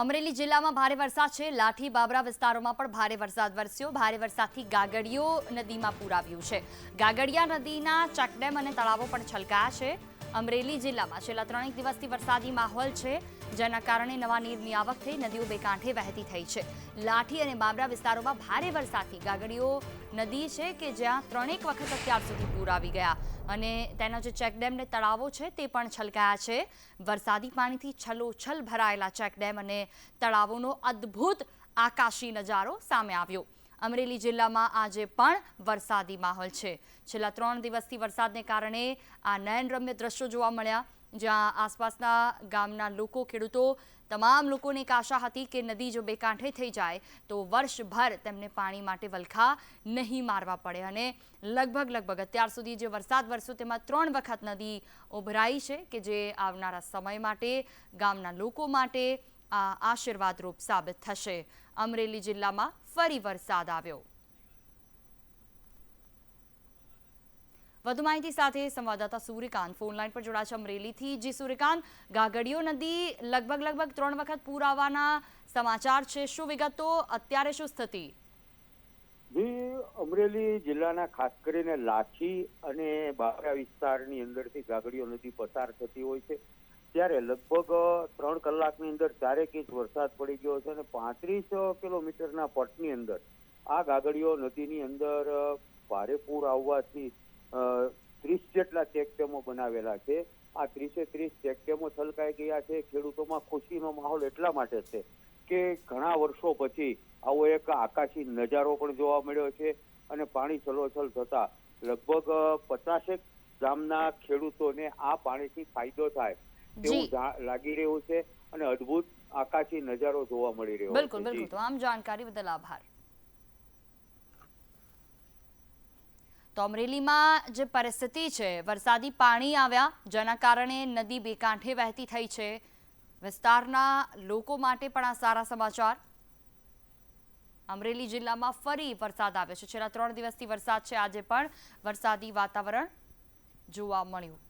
અમરેલી જિલ્લામાં ભારે વરસાદ છે. લાઠી બાબરા વિસ્તારોમાં પણ ભારે વરસાદ વરસ્યો. ભારે વરસાદથી ગાગડીઓ નદીમાં પૂર આવ્યું છે. ગાગડિયા નદીના ચેકડેમ અને તળાવો પણ છલકાયા છે. અમરેલી જિલ્લામાં છેલ્લા ત્રણેક દિવસથી વરસાદી માહોલ છે, જેના કારણે નવા નીરની આવક થઈ, નદીઓ બે કાંઠે વહેતી થઈ છે. લાઠી અને બાબરા વિસ્તારોમાં ભારે વરસાદથી ગાગડીઓ નદી છે કે જ્યાં ત્રણેક વખત અત્યાર સુધી પૂર આવી ગયા. અને તેના જે ચેકડેમ ને તળાવો છે તે પણ છલકાયા છે. વરસાદી પાણીથી છલોછલ ભરાયેલા ચેકડેમ અને તળાવોનો અદ્ભુત આકાશી નજારો સામે આવ્યો. અમરેલી જિલ્લામાં આજે પણ વરસાદી માહોલ છે. છેલ્લા ત્રણ દિવસથી વરસાદને કારણે આ નયનરમ્ય દ્રશ્યો જોવા મળ્યા, જ્યાં આસપાસના ગામના લોકો, ખેડૂતો, તમામ લોકોને એક આશા હતી કે નદી જો બે કાંઠે થઈ જાય, તો વર્ષભર તેમને પાણી માટે વલખા નહીં મારવા પડે. અને લગભગ લગભગ અત્યાર સુધી જે વરસાદ વરસ્યો, તેમાં ત્રણ વખત નદી ઉભરાઈ છે કે જે આવનારા સમય માટે ગામના લોકો માટે આ આશીર્વાદરૂપ સાબિત થશે. અમરેલી જિલ્લામાં ફરી વરસાદ આવ્યો. વધુ માહિતી સાથે સંવાદદાતા સૂર્યકાંત. ફોનલાઈન પર જોડાશે અમરેલીથી. જી સૂર્યકાંત ગાગડીઓ નદી લગભગ લગભગ ત્રણ વખત પૂર આવવાના સમાચાર છે. શું વિગતો? અત્યારે શું સ્થિતિ? અમરેલી જિલ્લાના ખાસ કરીને લાઠી અને બાબરા વિસ્તારની અંદરથી ગાગડીઓ નદી પસાર થતી હોય છે. ત્યારે લગભગ ત્રણ કલાકની અંદર ચારેક ઇંચ વરસાદ પડી ગયો છે અને પાંત્રીસ કિલોમીટરના પટની અંદર, આ ગાગડીઓ નદીની અંદર ભારે પૂર આવવાથી ત્રીસ જેટલા ચેકડેમો બનાવેલા છે. આ ત્રીસે ત્રીસ ચેકડેમો છલકાઈ ગયા છે. ખેડૂતોમાં ખુશીનો માહોલ એટલા માટે છે કે ઘણા વર્ષો પછી આવો એક આકાશી નજારો પણ જોવા મળ્યો છે અને પાણી છલોછલ થતા લગભગ પચાસેક ગામના ખેડૂતોને આ પાણીથી ફાયદો થાય જા- લાગી રહ્યું છે અને અદ્ભુત આકાશી નજારો જોવા મળી રહ્યો છે. બિલકુલ બિલકુલ. તમામ જાણકારી બદલ આભાર. તો અમરેલીમાં જે પરિસ્થિતિ છે વરસાદી પાણી આવ્યા જેના કારણે નદી બે કાંઠે વહેતી થઈ છે. વિસ્તારના લોકો માટે પણ આ સારા સમાચાર. અમરેલી જિલ્લામાં ફરી વરસાદ આવ્યો છે. છેલ્લા ત્રણ દિવસથી વરસાદ છે. આજે પણ વરસાદી વાતાવરણ જોવા મળ્યું.